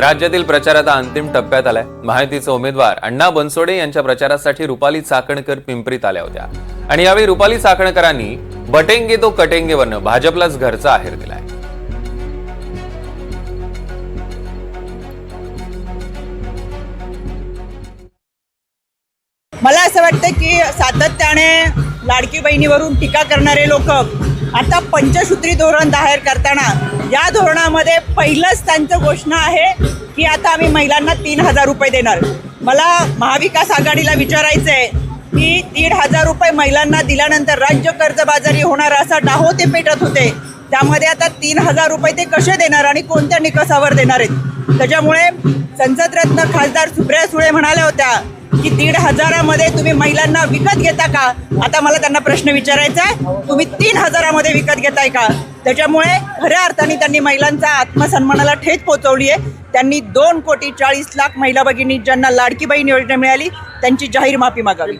राज्यातील प्रचार आता अंतिम टप्प्यात आलाय. महायुतीचे उमेदवार अण्णा बनसोडे यांच्या प्रचारासाठी रुपाली चाकणकर पिंपरीत आल्या होत्या. आणि यावेळी रुपाली चाकणकरांनी बटेंगे तो कटेंगे वरनं भाजपलाच घरचा आहेर दिलाय. मला असं वाटतं की सातत्याने लाडकी बहिणीवरून टीका करणारे लोक आता पंचसूत्री धोरण जाहीर करताना या धोरणामध्ये पहिलंच त्यांचं घोषणा आहे की आता आम्ही महिलांना तीन हजार रुपये देणार. मला महाविकास आघाडीला विचारायचं आहे की दीड हजार रुपये महिलांना दिल्यानंतर राज्य कर्जबाजारी होणार असा डाहो ते पेटत होते. त्यामध्ये आता तीन हजार रुपये ते कसे देणार आणि कोणत्या निकषावर देणार आहेत? त्याच्यामुळे संसदरत्न खासदार सुप्रिया सुळे म्हणाल्या होत्या की दीड हजारामध्ये तुम्ही महिलांना विकत घेता का? आता मला त्यांना प्रश्न विचारायचा आहे. तुम्ही तीन हजारामध्ये विकत घेताय का? त्याच्यामुळे खऱ्या अर्थाने त्यांनी महिलांचा आत्मसन्मानाला ठेच पोचवली आहे. त्यांनी दोन कोटी चाळीस लाख महिला भगिनी ज्यांना लाडकी बहीण योजना मिळाली त्यांची जाहीर माफी मागावी.